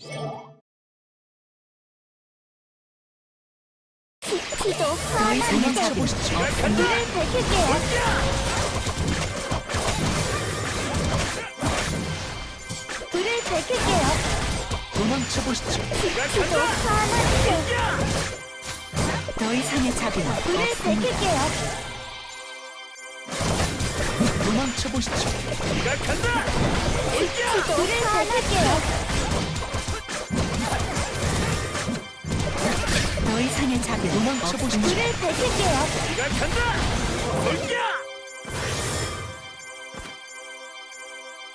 자비는 없습니다. 불을 밝힐게요. 불을 밝힐게요. 도망쳐 보시죠. 피도 화나게 더 이상의 자비는 불을. 밝힐게요. 도망쳐 보시죠. 피도 불을 밝힐게요. 더 이상의 자비는 도망쳐 보시죠. 없습니다. 불을 밝힐게요.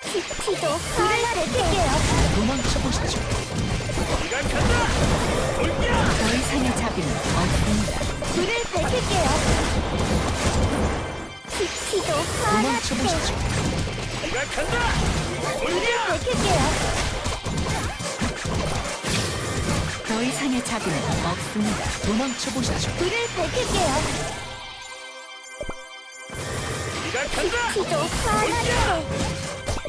피- 피도 불을 밝힐게요. 도망쳐 보시죠. 더 이상의 자비는 없습니다. 불을 밝힐게요. 피- 피도 도망쳐 화나게 보시죠. 불을 밝힐게요. 더 이상의 자비는 없습니다. 도망쳐 보시죠. 불을 밝힐게요. 화나게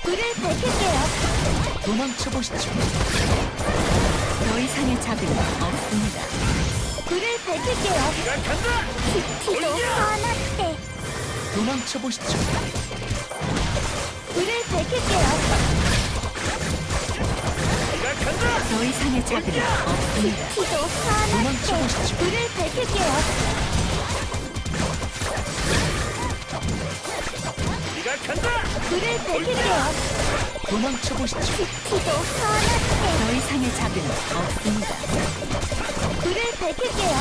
불을 밝힐게요. 도망쳐 보시죠. 더 이상의 자비는 없습니다. 불을 밝힐게요. 피- 피도 화나게 도망쳐 보시죠. 불을 밝힐게요. 자비는 없습니다. 화나게 보시죠. 불을 밝힐게요. 불을 밝힐게요. 도망쳐 보시죠. 피도 화나게 더 이상의 자비는 없습니다. 불을 밝힐게요.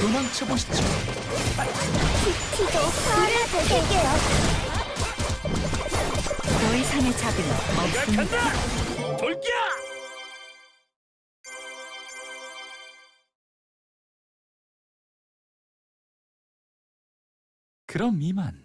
도망쳐 보시죠. 피도 불을 밝힐게요. 더 이상의 자비는 없습니다. 그럼 이만